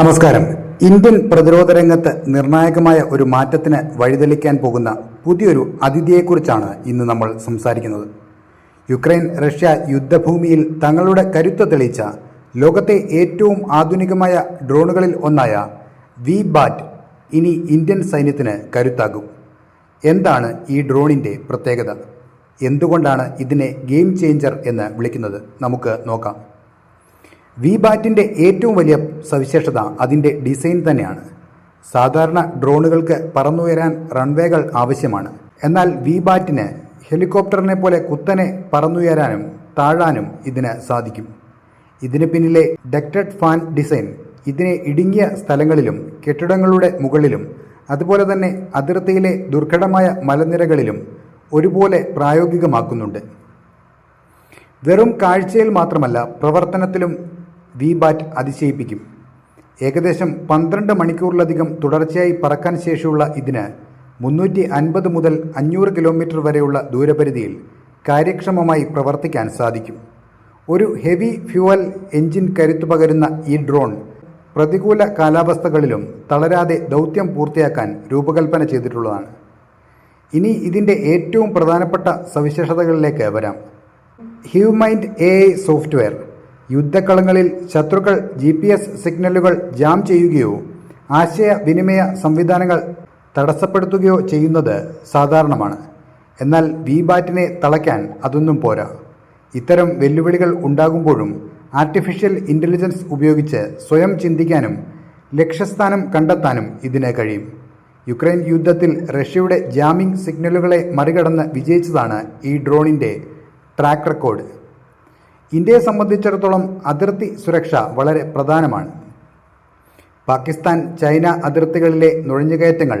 നമസ്കാരം. ഇന്ത്യൻ പ്രതിരോധ രംഗത്ത് നിർണായകമായ ഒരു മാറ്റത്തിന് വഴിതെളിക്കാൻ പോകുന്ന പുതിയൊരു അതിഥിയെക്കുറിച്ചാണ് ഇന്ന് നമ്മൾ സംസാരിക്കുന്നത്. യുക്രൈൻ റഷ്യ യുദ്ധഭൂമിയിൽ തങ്ങളുടെ കരുത്ത് തെളിയിച്ച ലോകത്തെ ഏറ്റവും ആധുനികമായ ഡ്രോണുകളിൽ ഒന്നായ വി ബാറ്റ് ഇനി ഇന്ത്യൻ സൈന്യത്തിന് കരുത്താകും. എന്താണ് ഈ ഡ്രോണിന്റെ പ്രത്യേകത? എന്തുകൊണ്ടാണ് ഇതിനെ ഗെയിം ചേഞ്ചർ എന്ന് വിളിക്കുന്നത്? നമുക്ക് നോക്കാം. വി ബാറ്റിന്റെ ഏറ്റവും വലിയ സവിശേഷത അതിന്റെ ഡിസൈൻ തന്നെയാണ്. സാധാരണ ഡ്രോണുകൾക്ക് പറന്നുയരാൻ റൺവേകൾ ആവശ്യമാണ്. എന്നാൽ വി ബാറ്റിന് ഹെലികോപ്റ്ററിനെ പോലെ കുത്തനെ പറന്നുയരാനും താഴാനും ഇതിന് സാധിക്കും. ഇതിന് പിന്നിലെ ഡക്റ്റഡ് ഫാൻ ഡിസൈൻ ഇതിനെ ഇടുങ്ങിയ സ്ഥലങ്ങളിലും കെട്ടിടങ്ങളുടെ മുകളിലും അതുപോലെ തന്നെ അതിർത്തിയിലെ ദുർഘടമായ മലനിരകളിലും ഒരുപോലെ പ്രായോഗികമാക്കുന്നുണ്ട്. വെറും കാഴ്ചയിൽ മാത്രമല്ല പ്രവർത്തനത്തിലും വി ബാറ്റ് അതിശയിപ്പിക്കും. ഏകദേശം പന്ത്രണ്ട് മണിക്കൂറിലധികം തുടർച്ചയായി പറക്കാൻ ശേഷിയുള്ള ഇതിന് മുന്നൂറ്റി അൻപത് മുതൽ അഞ്ഞൂറ് കിലോമീറ്റർ വരെയുള്ള ദൂരപരിധിയിൽ കാര്യക്ഷമമായി പ്രവർത്തിക്കാൻ സാധിക്കും. ഒരു ഹെവി ഫ്യൂവൽ എഞ്ചിൻ കരുത്തു പകരുന്ന ഈ ഡ്രോൺ പ്രതികൂല കാലാവസ്ഥകളിലും തളരാതെ ദൗത്യം പൂർത്തിയാക്കാൻ രൂപകൽപ്പന ചെയ്തിട്ടുള്ളതാണ്. ഇനി ഇതിന്റെ ഏറ്റവും പ്രധാനപ്പെട്ട സവിശേഷതകളിലേക്ക് വരാം. ഹ്യൂമൈൻഡ് എ സോഫ്റ്റ്വെയർ യുദ്ധക്കളങ്ങളിൽ ശത്രുക്കൾ ജി പി എസ് സിഗ്നലുകൾ ജാം ചെയ്യുകയോ ആശയവിനിമയ സംവിധാനങ്ങൾ തടസ്സപ്പെടുത്തുകയോ ചെയ്യുന്നത് സാധാരണമാണ്. എന്നാൽ വി ബാറ്റിനെ തളയ്ക്കാൻ അതൊന്നും പോരാ. ഇത്തരം വെല്ലുവിളികൾ ഉണ്ടാകുമ്പോഴും ആർട്ടിഫിഷ്യൽ ഇന്റലിജൻസ് ഉപയോഗിച്ച് സ്വയം ചിന്തിക്കാനും ലക്ഷ്യസ്ഥാനം കണ്ടെത്താനും ഇതിന് കഴിയും. യുക്രൈൻ യുദ്ധത്തിൽ റഷ്യയുടെ ജാമിംഗ് സിഗ്നലുകളെ മറികടന്ന് വിജയിച്ചതാണ് ഈ ഡ്രോണിന്റെ ട്രാക്ക് റെക്കോർഡ് ഇന്ത്യയെ സംബന്ധിച്ചിടത്തോളം അതിർത്തി സുരക്ഷ വളരെ പ്രധാനമാണ്. പാകിസ്ഥാൻ ചൈന അതിർത്തികളിലെ നുഴഞ്ഞുകയറ്റങ്ങൾ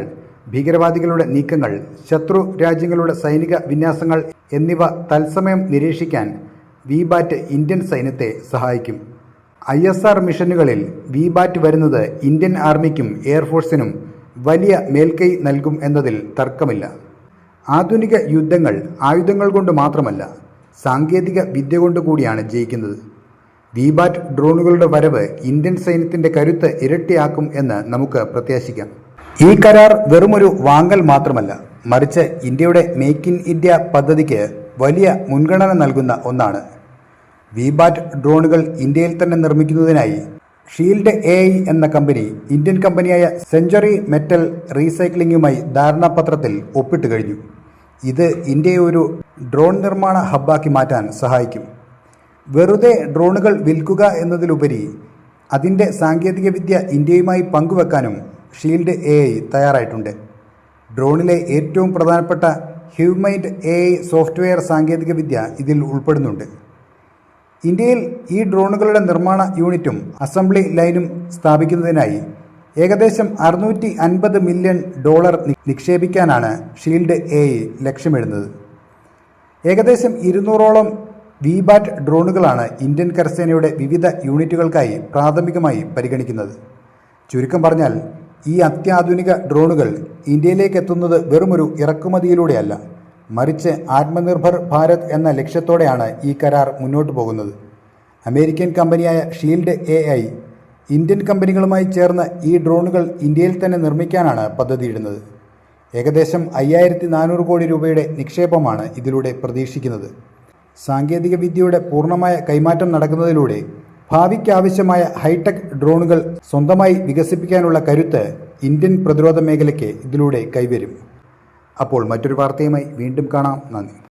ഭീകരവാദികളുടെ നീക്കങ്ങൾ ശത്രു രാജ്യങ്ങളുടെ സൈനിക വിന്യാസങ്ങൾ എന്നിവ തത്സമയം നിരീക്ഷിക്കാൻ വിബാറ്റ് ഇന്ത്യൻ സൈന്യത്തെ സഹായിക്കും. ഐ എസ് ആർ മിഷനുകളിൽ വിബാറ്റ് വരുന്നത് ഇന്ത്യൻ ആർമിക്കും എയർഫോഴ്സിനും വലിയ മേൽക്കൈ നൽകും എന്നതിൽ തർക്കമില്ല. ആധുനിക യുദ്ധങ്ങൾ ആയുധങ്ങൾ കൊണ്ട് മാത്രമല്ല സാങ്കേതിക വിദ്യ കൊണ്ട് കൂടിയാണ് ജയിക്കുന്നത്. വിബാറ്റ് ഡ്രോണുകളുടെ വരവ് ഇന്ത്യൻ സൈന്യത്തിന്റെ കരുത്ത് ഇരട്ടിയാക്കും എന്ന് നമുക്ക് പ്രത്യാശിക്കാം. ഈ കരാർ വെറുമൊരു വാങ്ങൽ മാത്രമല്ല മറിച്ച് ഇന്ത്യയുടെ മേക്ക് ഇൻ ഇന്ത്യ പദ്ധതിക്ക് വലിയ മുൻഗണന നൽകുന്ന ഒന്നാണ്. വിബാറ്റ് ഡ്രോണുകൾ ഇന്ത്യയിൽ തന്നെ നിർമ്മിക്കുന്നതിനായി ഷീൽഡ് എ എന്ന കമ്പനി ഇന്ത്യൻ കമ്പനിയായ സെഞ്ചുറി മെറ്റൽ റീസൈക്ലിംഗുമായി ധാരണാപത്രത്തിൽ ഒപ്പിട്ട് കഴിഞ്ഞു. ഇത് ഇന്ത്യയെ ഒരു ഡ്രോൺ നിർമ്മാണ ഹബ്ബാക്കി മാറ്റാൻ സഹായിക്കും. വെറുതെ ഡ്രോണുകൾ വിൽക്കുക എന്നതിലുപരി അതിന്റെ സാങ്കേതികവിദ്യ ഇന്ത്യയുമായി പങ്കുവെക്കാനും ഷീൽഡ് എ ഐ തയ്യാറായിട്ടുണ്ട്. ഡ്രോണിലെ ഏറ്റവും പ്രധാനപ്പെട്ട ഹ്യൂമൈൻഡ് എ ഐ സോഫ്റ്റ്വെയർ സാങ്കേതികവിദ്യ ഇതിൽ ഉൾപ്പെടുന്നുണ്ട്. ഇന്ത്യയിൽ ഈ ഡ്രോണുകളുടെ നിർമ്മാണ യൂണിറ്റും അസംബ്ലി ലൈനും സ്ഥാപിക്കുന്നതിനായി ഏകദേശം അറുന്നൂറ്റി അൻപത് മില്യൺ ഡോളർ നിക്ഷേപിക്കാനാണ് ഷീൽഡ് എ ലക്ഷ്യമിടുന്നത്. ഏകദേശം ഇരുന്നൂറോളം വിബാറ്റ് ഡ്രോണുകളാണ് ഇന്ത്യൻ കരസേനയുടെ വിവിധ യൂണിറ്റുകൾക്കായി പ്രാഥമികമായി പരിഗണിക്കുന്നത്. ചുരുക്കം പറഞ്ഞാൽ ഈ അത്യാധുനിക ഡ്രോണുകൾ ഇന്ത്യയിലേക്ക് എത്തുന്നത് വെറുമൊരു ഇറക്കുമതിയിലൂടെയല്ല മറിച്ച് ആത്മനിർഭർ ഭാരത് എന്ന ലക്ഷ്യത്തോടെയാണ് ഈ കരാർ മുന്നോട്ട് പോകുന്നത്. അമേരിക്കൻ കമ്പനിയായ ഷീൽഡ് എ ഇന്ത്യൻ കമ്പനികളുമായി ചേർന്ന് ഈ ഡ്രോണുകൾ ഇന്ത്യയിൽ തന്നെ നിർമ്മിക്കാനാണ് പദ്ധതിയിടുന്നത്. ഏകദേശം അയ്യായിരത്തി നാനൂറ് കോടി രൂപയുടെ നിക്ഷേപമാണ് ഇതിലൂടെ പ്രതീക്ഷിക്കുന്നത്. സാങ്കേതിക വിദ്യയുടെ പൂർണമായ കൈമാറ്റം നടക്കുന്നതിലൂടെ ഭാവിക്കാവശ്യമായ ഹൈടെക് ഡ്രോണുകൾ സ്വന്തമായി വികസിപ്പിക്കാനുള്ള കരുത്ത് ഇന്ത്യൻ പ്രതിരോധ മേഖലയ്ക്ക് ഇതിലൂടെ കൈവരും. അപ്പോൾ മറ്റൊരു വാർത്തയുമായി വീണ്ടും കാണാം. നന്ദി.